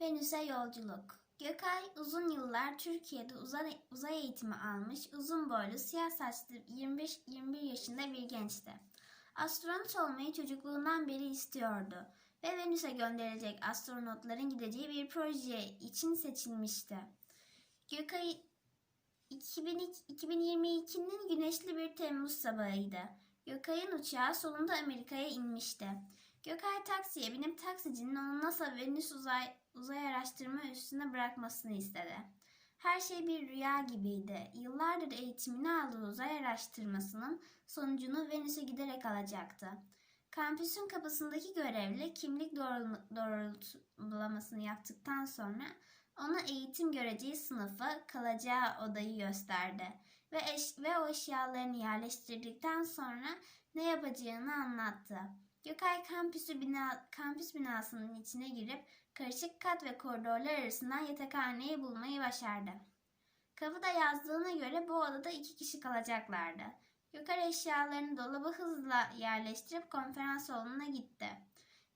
Venüs'e yolculuk. Gökay uzun yıllar Türkiye'de uzay, uzay eğitimi almış, uzun boylu, siyah saçlı 25-21 yaşında bir gençti. Astronot olmayı çocukluğundan beri istiyordu ve Venüs'e gönderilecek astronotların gideceği bir proje için seçilmişti. Gökay 2002 2022'nin güneşli bir Temmuz sabahıydı. Gökay'ın uçağı sonunda Amerika'ya inmişti. Gökay taksiye binip taksicinin onu NASA Venüs uzay, uzay araştırma üstüne bırakmasını istedi. Her şey bir rüya gibiydi. Yıllardır eğitimini aldığı uzay araştırmasının sonucunu Venüs'e giderek alacaktı. Kampüsün kapısındaki görevli kimlik doğrul- doğrultulamasını yaptıktan sonra ona eğitim göreceği sınıfı, kalacağı odayı gösterdi ve eş ve o eşyalarını yerleştirdikten sonra ne yapacağını anlattı. Gökay kampüsü bina, kampüs binasının içine girip karışık kat ve koridorlar arasından yatakhaneyi bulmayı başardı. Kapıda yazdığına göre bu odada iki kişi kalacaklardı. Gökay eşyalarını dolaba hızla yerleştirip konferans salonuna gitti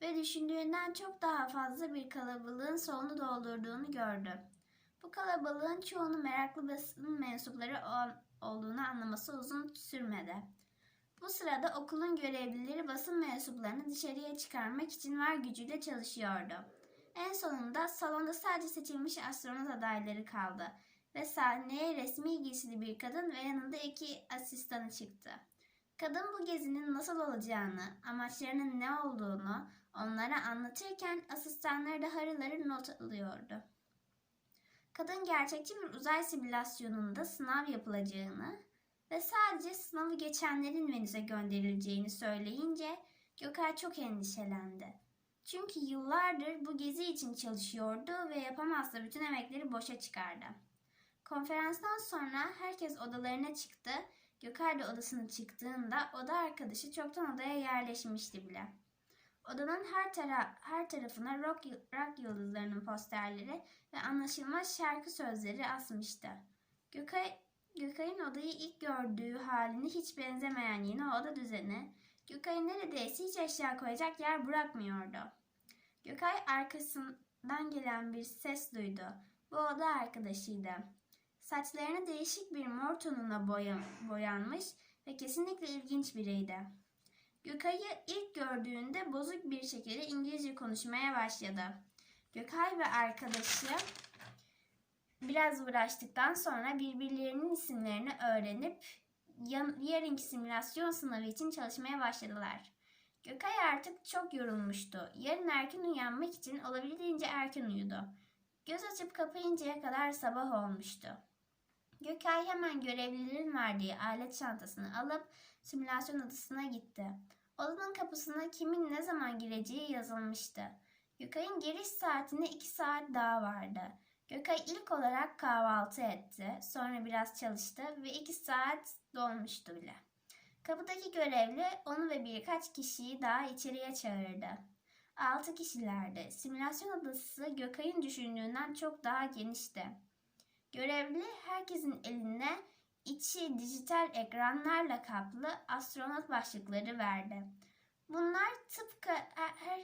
ve düşündüğünden çok daha fazla bir kalabalığın salonu doldurduğunu gördü. Bu kalabalığın çoğunu meraklı basın mensupları ol- olduğunu anlaması uzun sürmedi. Bu sırada okulun görevlileri basın mensuplarını dışarıya çıkarmak için var gücüyle çalışıyordu. En sonunda salonda sadece seçilmiş astronot adayları kaldı ve sahneye resmi giysili bir kadın ve yanında iki asistanı çıktı. Kadın bu gezinin nasıl olacağını, amaçlarının ne olduğunu onlara anlatırken asistanları da harıl harıl not alıyordu. Kadın gerçekçi bir uzay simülasyonunda sınav yapılacağını ve sadece sınavı geçenlerin Venüs'e gönderileceğini söyleyince Gökay çok endişelendi. Çünkü yıllardır bu gezi için çalışıyordu ve yapamazsa bütün emekleri boşa çıkardı. Konferanstan sonra herkes odalarına çıktı. Gökay da odasına çıktığında oda arkadaşı çoktan odaya yerleşmişti bile. Odanın her, tara her tarafına rock, rock yıldızlarının posterleri ve anlaşılmaz şarkı sözleri asmıştı. Gökay, Gökay'ın odayı ilk gördüğü haline hiç benzemeyen yeni oda düzeni, Gökay'ın neredeyse hiç eşya koyacak yer bırakmıyordu. Gökay arkasından gelen bir ses duydu. Bu oda arkadaşıydı. Saçlarını değişik bir mor tonuna boya, boyanmış ve kesinlikle ilginç biriydi. Gökay'ı ilk gördüğünde bozuk bir şekilde İngilizce konuşmaya başladı. Gökay ve arkadaşı biraz uğraştıktan sonra birbirlerinin isimlerini öğrenip yarınki simülasyon sınavı için çalışmaya başladılar. Gökay artık çok yorulmuştu. Yarın erken uyanmak için olabildiğince erken uyudu. Göz açıp kapayıncaya kadar sabah olmuştu. Gökay hemen görevlilerin verdiği alet çantasını alıp simülasyon odasına gitti. Odanın kapısına kimin ne zaman gireceği yazılmıştı. Gökay'ın giriş saatine iki saat daha vardı. Gökay ilk olarak kahvaltı etti, sonra biraz çalıştı ve iki saat dolmuştu bile. Kapıdaki görevli onu ve birkaç kişiyi daha içeriye çağırdı. Altı kişilerdi. Simülasyon odası Gökay'ın düşündüğünden çok daha genişti. Görevli herkesin eline içi dijital ekranlarla kaplı astronot başlıkları verdi. Bunlar tıpkı her,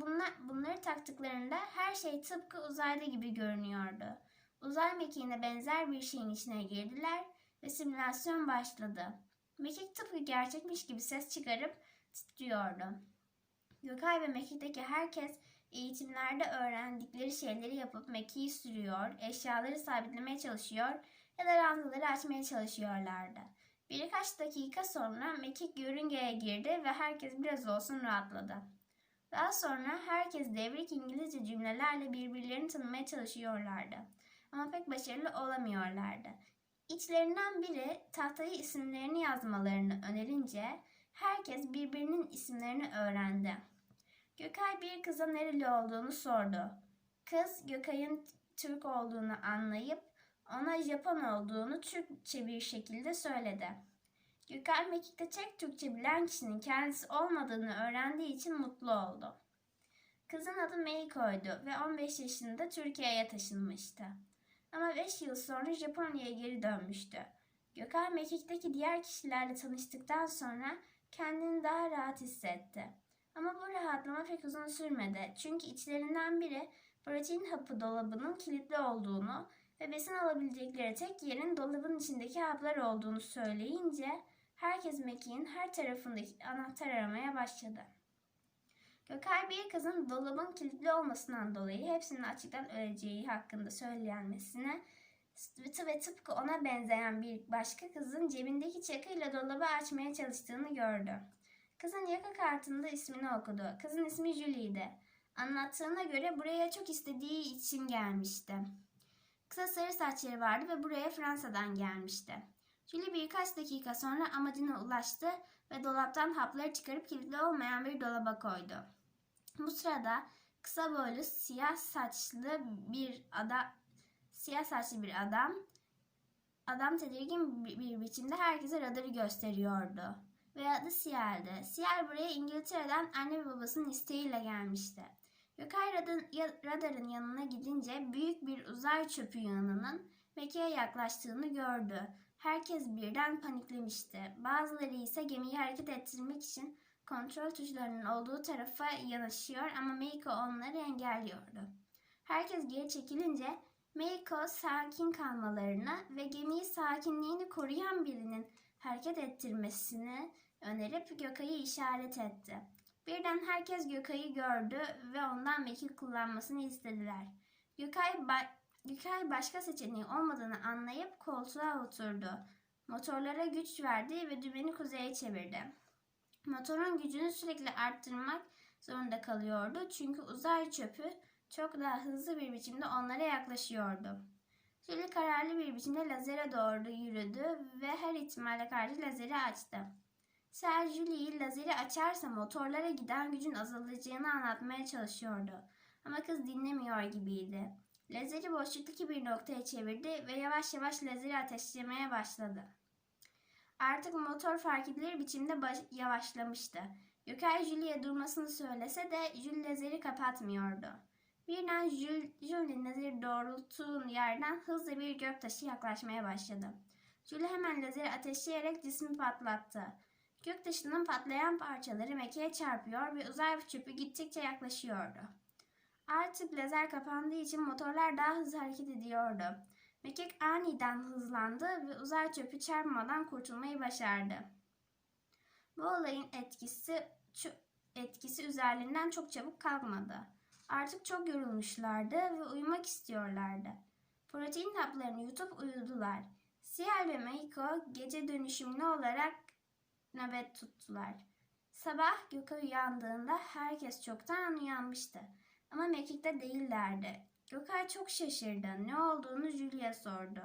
bunlar bunları taktıklarında her şey tıpkı uzayda gibi görünüyordu. Uzay mekiğine benzer bir şeyin içine girdiler ve simülasyon başladı. Mekik tıpkı gerçekmiş gibi ses çıkarıp titriyordu. Gökay ve mekikteki herkes eğitimlerde öğrendikleri şeyleri yapıp mekiği sürüyor, eşyaları sabitlemeye çalışıyor ya da ranzaları açmaya çalışıyorlardı. Birkaç dakika sonra mekik yörüngeye girdi ve herkes biraz olsun rahatladı. Daha sonra herkes devrik İngilizce cümlelerle birbirlerini tanımaya çalışıyorlardı. Ama pek başarılı olamıyorlardı. İçlerinden biri tahtaya isimlerini yazmalarını önerince herkes birbirinin isimlerini öğrendi. Gökay bir kıza nereli olduğunu sordu. Kız Gökay'ın Türk olduğunu anlayıp ona Japon olduğunu Türkçe bir şekilde söyledi. Gökay Mekik'te tek Türkçe bilen kişinin kendisi olmadığını öğrendiği için mutlu oldu. Kızın adı Meiko'ydu ve 15 yaşında Türkiye'ye taşınmıştı. Ama 5 yıl sonra Japonya'ya geri dönmüştü. Gökay Mekik'teki diğer kişilerle tanıştıktan sonra kendini daha rahat hissetti. Ama bu rahatlama pek uzun sürmedi. Çünkü içlerinden biri protein hapı dolabının kilitli olduğunu ve besin alabilecekleri tek yerin dolabın içindeki haplar olduğunu söyleyince herkes Mackie'nin her tarafındaki anahtar aramaya başladı. Gökay bir kızın dolabın kilitli olmasından dolayı hepsinin açıktan öleceği hakkında söylenmesine ve tıpkı ona benzeyen bir başka kızın cebindeki çakıyla dolabı açmaya çalıştığını gördü. Kızın yaka kartında ismini okudu. Kızın ismi Julie'ydi. Anlattığına göre buraya çok istediği için gelmişti. Kısa sarı saçları vardı ve buraya Fransa'dan gelmişti. Julie birkaç dakika sonra amacına ulaştı ve dolaptan hapları çıkarıp kilitli olmayan bir dolaba koydu. Bu sırada kısa boylu siyah saçlı bir adam siyah saçlı bir adam adam tedirgin bir biçimde herkese radarı gösteriyordu. Ve adı Siyer'di. Siyer buraya İngiltere'den anne ve babasının isteğiyle gelmişti. Gökay ya- radarın yanına gidince büyük bir uzay çöpü yığınının Mekke'ye yaklaştığını gördü. Herkes birden paniklemişti. Bazıları ise gemiyi hareket ettirmek için kontrol tuşlarının olduğu tarafa yanaşıyor ama Meiko onları engelliyordu. Herkes geri çekilince Meiko sakin kalmalarını ve gemiyi sakinliğini koruyan birinin hareket ettirmesini önerip Gökay'ı işaret etti. Birden herkes Gökay'ı gördü ve ondan mekik kullanmasını istediler. Gökay, Gökay başka seçeneği olmadığını anlayıp koltuğa oturdu. Motorlara güç verdi ve dümeni kuzeye çevirdi. Motorun gücünü sürekli arttırmak zorunda kalıyordu çünkü uzay çöpü çok daha hızlı bir biçimde onlara yaklaşıyordu. Julie kararlı bir biçimde lazere doğru yürüdü ve her ihtimale karşı lazeri açtı. Ser Julie'yi lazeri açarsa motorlara giden gücün azalacağını anlatmaya çalışıyordu. Ama kız dinlemiyor gibiydi. Lazeri boşluktaki bir noktaya çevirdi ve yavaş yavaş lazeri ateşlemeye başladı. Artık motor fark edilir biçimde yavaşlamıştı. Gökay Julie'ye durmasını söylese de Julie lazeri kapatmıyordu. Birden Jules, Julie'nin lazeri doğrulttuğu yerden hızlı bir göktaşı yaklaşmaya başladı. Julie hemen lazeri ateşleyerek cismi patlattı. Göktaşının patlayan parçaları Mekke'ye çarpıyor ve uzay çöpü gittikçe yaklaşıyordu. Artık lazer kapandığı için motorlar daha hızlı hareket ediyordu. Mekik aniden hızlandı ve uzay çöpü çarpmadan kurtulmayı başardı. Bu olayın etkisi etkisi üzerlerinden çok çabuk kalkmadı. Artık çok yorulmuşlardı ve uyumak istiyorlardı. Protein haplarını yutup uyudular. Siyah ve Meiko gece dönüşümlü olarak nöbet tuttular. Sabah Gökay uyandığında herkes çoktan uyanmıştı. Ama mekikte değillerdi. Gökay çok şaşırdı. Ne olduğunu Julia sordu.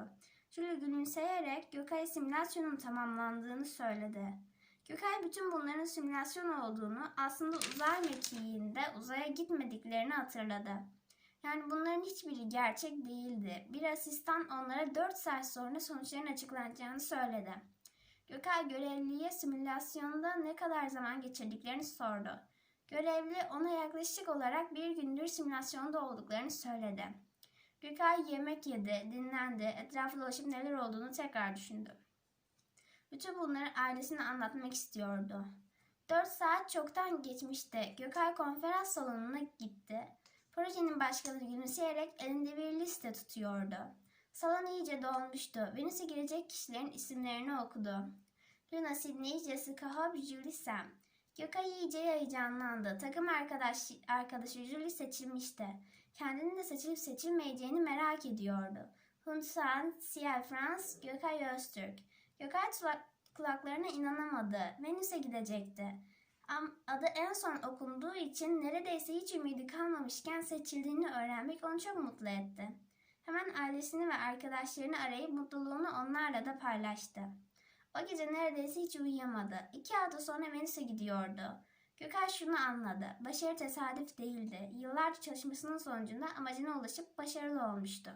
Julia gülümseyerek Gökay simülasyonun tamamlandığını söyledi. Gökay bütün bunların simülasyon olduğunu aslında uzay mekiğinde uzaya gitmediklerini hatırladı. Yani bunların hiçbiri gerçek değildi. Bir asistan onlara 4 saat sonra sonuçların açıklanacağını söyledi. Gökay görevliye simülasyonda ne kadar zaman geçirdiklerini sordu. Görevli ona yaklaşık olarak bir gündür simülasyonda olduklarını söyledi. Gökay yemek yedi, dinlendi, etrafı dolaşıp neler olduğunu tekrar düşündü. Bütün bunları ailesine anlatmak istiyordu. Dört saat çoktan geçmişti. Gökay konferans salonuna gitti. Projenin başkanı gülümseyerek elinde bir liste tutuyordu. Salon iyice dolmuştu. Venüs'e girecek kişilerin isimlerini okudu. Luna, Sydney, Jessica, Hope, Julie, Sam. Gökay iyice heyecanlandı. Takım arkadaş, arkadaşı Julie seçilmişti. Kendini de seçilip seçilmeyeceğini merak ediyordu. Hunsan, Ciel Frans, Gökay Öztürk. Gökay kulaklarına inanamadı. Venüs'e gidecekti. Adı en son okunduğu için neredeyse hiç ümidi kalmamışken seçildiğini öğrenmek onu çok mutlu etti. Hemen ailesini ve arkadaşlarını arayıp mutluluğunu onlarla da paylaştı. O gece neredeyse hiç uyuyamadı. İki hafta sonra Venüs'e gidiyordu. Gökay şunu anladı. Başarı tesadüf değildi. Yıllarca çalışmasının sonucunda amacına ulaşıp başarılı olmuştu.